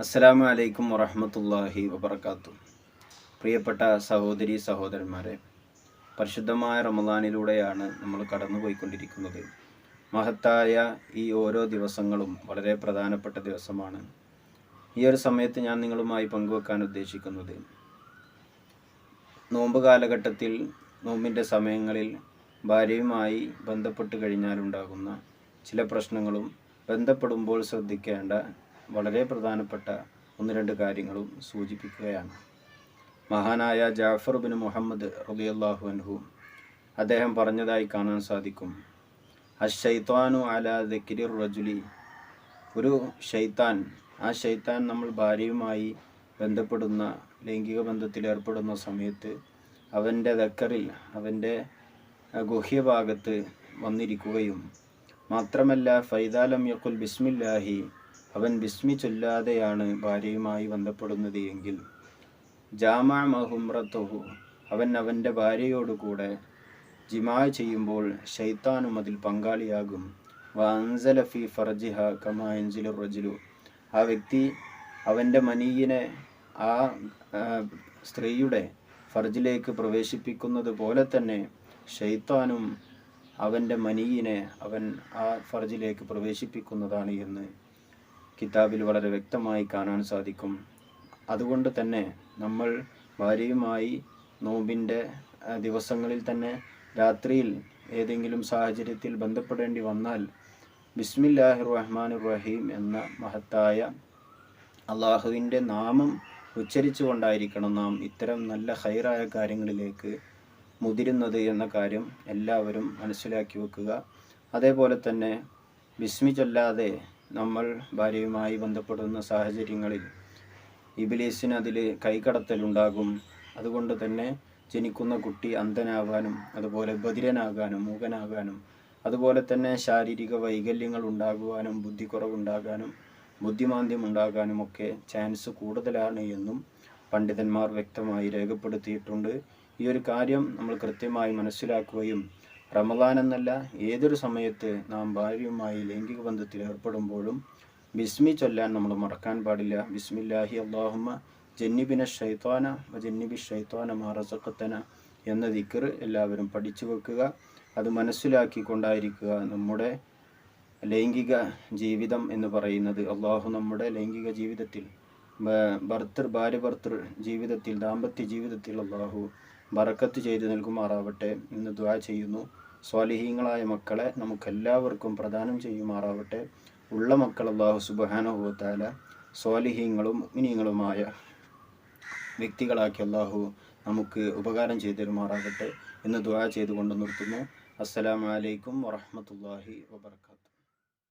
അസ്സലാമു അലൈക്കും വറഹമത്തല്ലാഹി വബർക്കാത്തു പ്രിയപ്പെട്ട സഹോദരി സഹോദരന്മാരെ പരിശുദ്ധമായ റമദാനിലൂടെയാണ് നമ്മൾ കടന്നുപോയിക്കൊണ്ടിരിക്കുന്നത്. മഹത്തായ ഈ ഓരോ ദിവസങ്ങളും വളരെ പ്രധാനപ്പെട്ട ദിവസമാണ്. ഈ ഒരു സമയത്ത് ഞാൻ നിങ്ങളുമായി പങ്കുവെക്കാൻ ഉദ്ദേശിക്കുന്നത് നോമ്പ് കാലഘട്ടത്തിൽ നോമ്പിന്റെ സമയങ്ങളിൽ ഭാര്യയുമായി ബന്ധപ്പെട്ട് കഴിഞ്ഞാലുണ്ടാകുന്ന ചില പ്രശ്നങ്ങളും ബന്ധപ്പെടുമ്പോൾ ശ്രദ്ധിക്കേണ്ട വളരെ പ്രധാനപ്പെട്ട ഒന്ന് രണ്ട് കാര്യങ്ങളും സൂചിപ്പിക്കുകയാണ്. മഹാനായ ജാഫർ ബിൻ മുഹമ്മദ് റബിയല്ലാഹു അൻഹു അദ്ദേഹം പറഞ്ഞതായി കാണാൻ സാധിക്കും. അഷൈത്താനു അല ദക്കിരി റജുലി. ഒരു ഷെയ്ത്താൻ ആ ഷെയ്ത്താൻ നമ്മൾ ഭാര്യയുമായി ബന്ധപ്പെടുന്ന ലൈംഗിക ബന്ധത്തിൽ ഏർപ്പെടുന്ന സമയത്ത് അവന്റെ ദക്കറിൽ അവന്റെ ഗുഹ്യഭാഗത്ത് വന്നിരിക്കുകയും മാത്രമല്ല ഫൈദാലം യക്കുൽ ബിസ്മില്ലാഹി അവൻ ബിസ്മി ചൊല്ലാതെയാണ് ഭാര്യയുമായി ബന്ധപ്പെടുന്നത് എങ്കിൽ. ജാമാ മഹുമ്രത്തുഹു. അവൻ അവന്റെ ഭാര്യയോടുകൂടെ ജിമാ ചെയ്യുമ്പോൾ ഷൈത്താനും അതിൽ പങ്കാളിയാകും. വാൻസലഫി ഫർജിഹ കമാഞ്ചിലു റജിലു. ആ വ്യക്തി അവന്റെ മനീയിനെ ആ സ്ത്രീയുടെ ഫർജിലേക്ക് പ്രവേശിപ്പിക്കുന്നത് പോലെ തന്നെ ഷെയ്ത്താനും അവന്റെ മനീയിനെ അവൻ ആ ഫർജിലേക്ക് പ്രവേശിപ്പിക്കുന്നതാണ് എന്ന് കിതാബിൽ വളരെ വ്യക്തമായി കാണാൻ സാധിക്കും. അതുകൊണ്ട് തന്നെ നമ്മൾ ഭാര്യയുമായി നോമ്പിന്റെ ദിവസങ്ങളിൽ തന്നെ രാത്രിയിൽ ഏതെങ്കിലും സാഹചര്യത്തിൽ ബന്ധപ്പെടേണ്ടി വന്നാൽ ബിസ്മില്ലാഹി റഹ്മാൻ റഹീം എന്ന മഹത്തായ അള്ളാഹുവിന്റെ നാമം ഉച്ചരിച്ചുകൊണ്ടായിരിക്കണം നാം ഇത്തരം നല്ല ഹൈറായ കാര്യങ്ങളിലേക്ക് മുതിരുന്നത് എന്ന കാര്യം എല്ലാവരും മനസ്സിലാക്കി വെക്കുക. അതേപോലെ തന്നെ ബിസ്മി ചൊല്ലാതെ നമ്മൾ ഭാര്യയുമായി ബന്ധപ്പെടുന്ന സാഹചര്യങ്ങളിൽ ഇബിലീസിന് അതിൽ കൈകടത്തലുണ്ടാകും. അതുകൊണ്ട് തന്നെ ജനിക്കുന്ന കുട്ടി അന്ധനാകാനും അതുപോലെ ബധിരനാകാനും മൂകനാകാനും അതുപോലെ തന്നെ ശാരീരിക വൈകല്യങ്ങൾ ഉണ്ടാകുവാനും ബുദ്ധിക്കുറവുണ്ടാകാനും ബുദ്ധിമാന്ദ്യം ഉണ്ടാകാനും ഒക്കെ ചാൻസ് കൂടുതലാണ് എന്നും പണ്ഡിതന്മാർ വ്യക്തമായി രേഖപ്പെടുത്തിയിട്ടുണ്ട്. ഈ ഒരു കാര്യം നമ്മൾ കൃത്യമായി മനസ്സിലാക്കുകയും റമദാൻ എന്നല്ല ഏതൊരു സമയത്ത് നാം ഭാര്യയുമായി ലൈംഗിക ബന്ധത്തിൽ ഏർപ്പെടുമ്പോഴും ബിസ്മി ചൊല്ലാൻ നമ്മൾ മറക്കാൻ പാടില്ല. ബിസ്മില്ലാഹി അള്ളാഹുമ്മ ജന്നിബിന ഷൈത്വാന ജന്നിബി ഷൈത്വാന മാറസക്കത്തന എന്ന ദിക്കർ എല്ലാവരും പഠിച്ചു വെക്കുക. അത് മനസ്സിലാക്കിക്കൊണ്ടായിരിക്കുക നമ്മുടെ ലൈംഗിക ജീവിതം എന്ന് പറയുന്നത്. അള്ളാഹു നമ്മുടെ ലൈംഗിക ജീവിതത്തിൽ ഭർത്തൃ ഭാര്യ ഭർത്തൃ ജീവിതത്തിൽ ദാമ്പത്യ ജീവിതത്തിൽ അള്ളാഹു ബറക്കത്ത് ചെയ്തു നൽകുമാറാവട്ടെ എന്ന് ദ്വാ ചെയ്യുന്നു. സ്വാലിഹീങ്ങളായ മക്കളെ നമുക്കെല്ലാവർക്കും പ്രദാനം ചെയ്യുമാറാവട്ടെ. ഉള്ള മക്കൾ അള്ളാഹു സുബാനുഭവത്താല സ്വാലിഹീങ്ങളും മുഗ്നീങ്ങളുമായ വ്യക്തികളാക്കി അള്ളാഹു നമുക്ക് ഉപകാരം ചെയ്തു തരുമാറാകട്ടെ എന്ന് ദ്വാ ചെയ്തുകൊണ്ട് നിർത്തുന്നു. അസ്സലാമലൈക്കും വറഹമത്തല്ലാഹി വബർക്കാത്തു